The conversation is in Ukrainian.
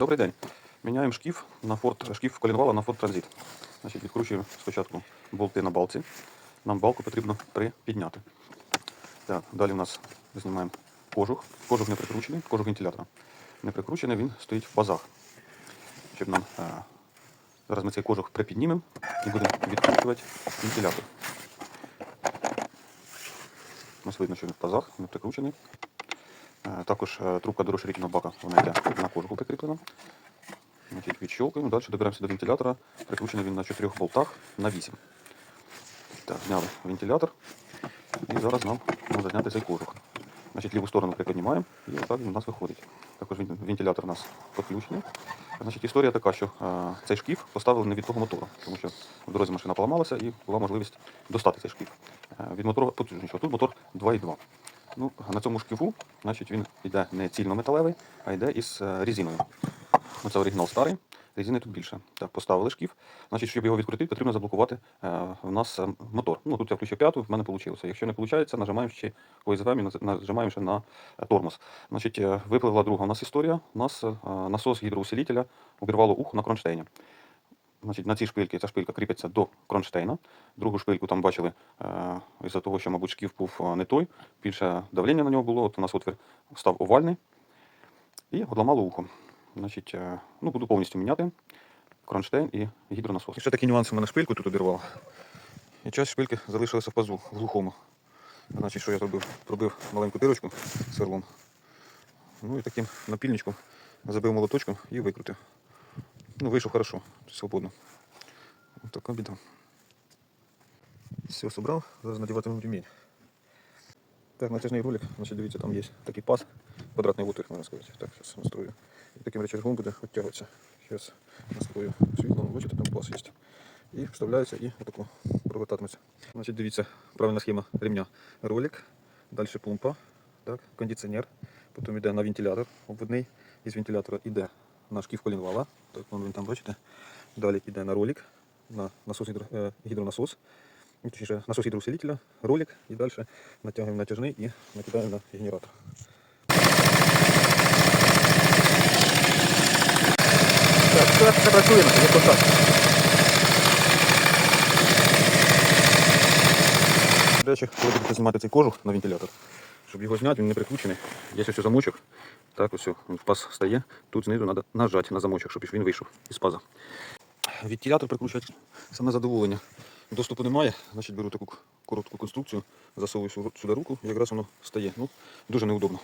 Добрий день. Міняємо шкіф на Ford, шкіф колінвала на Transit. Значить, відкручуємо спочатку болти на балці. Нам балку потрібно припідняти. Так, далі у нас знімаємо кожух. Кожух не прикручений, кожух вентилятора. Не прикручений, він стоїть в пазах. Щоб нам, е, зараз ми цей кожух припіднімемо і будемо відкручувати вентилятор. Ось видно, що він в пазах, не прикручений. Е, Також е, трубка до розширительного бака вона йде на кожуху прикріплена. Значить, відщелкуємо, далі доберемося до вентилятора. Прикручений він на чотирьох болтах на 8. Так, зняли вентилятор. І зараз нам можна зняти цей кожух. Значить, ліву сторону приподнімаємо і отак він у нас виходить. Також вентилятор у нас підключений. Значить, історія така, що е, цей шкіф поставили не від того мотора, тому що в дорозі машина поламалася і була можливість достати цей шкіф. Е, від мотора потужнішого. Тут мотор 2,2. Ну, на цьому шкіфу, значить, він йде не цільнометалевий, а йде із е, резиною. Оце оригінал старий, резини тут більше. Так, поставили шкіф. Значить, щоб його відкрутити, потрібно заблокувати е, в нас е, мотор. Ну, тут я включив п'яту, в мене вийшло. Якщо не виходить, нажимаємо ще ОСВ і нажимаємо ще на тормоз. Значить, випливла друга у нас історія. У нас насос гідроусилителя обірвало ухо на кронштейні. Значить, на цій шпильці ця шпилька кріпиться до кронштейна. Другу шпильку там бачили, е, із-за того, що, мабуть, шкіф був е, не той, більше давлення на нього було, от у нас отвір став овальний і одламало ухо. Значить, е, ну, буду повністю міняти кронштейн і гідронасос. І ще такі нюанси у мене шпильку тут обірвало. І часть шпильки залишилася в пазу в глухому. Значить, що я зробив? Пробив маленьку дирочку сверлом. Ну і таким напільничком забив молоточком і викрутив. Ну, вийшов хорошо, свободно. Ось така біда. Все собрав, зараз надіватиму ремінь. Так, натяжний ролик, значить, дивіться, там є такий паз, квадратний отвір, можна сказати. Так, зараз настрою. І таким рычажком буде відтягуватися. Зараз настрою світло, бачите, там паз є. І вставляється і отако провертатиметься. Значить, дивіться, правильна схема ремня. Ролик, далі помпа, так, кондиціонер, потім йде на вентилятор обводний. Із вентилятора йде на шкіф колінвала, так, вон там бачите. Далі йде на ролик, на насос гідро, е, гідронасос, ну, точніше, насос гідроусилителя, ролик і далі натягуємо натяжний і накидаємо на генератор. Так, все, все працює, є контакт. До речі, коли будете цей кожух на вентилятор, щоб його зняти, він не прикручений. Є ось замочок. Так, ось він в паз стає. Тут знизу треба нажати на замочок, щоб він вийшов із паза. Вентилятор прикручувати саме задоволення. Доступу немає, значить беру таку коротку конструкцію, засовую сюди руку і якраз воно стає. Ну, дуже неудобно.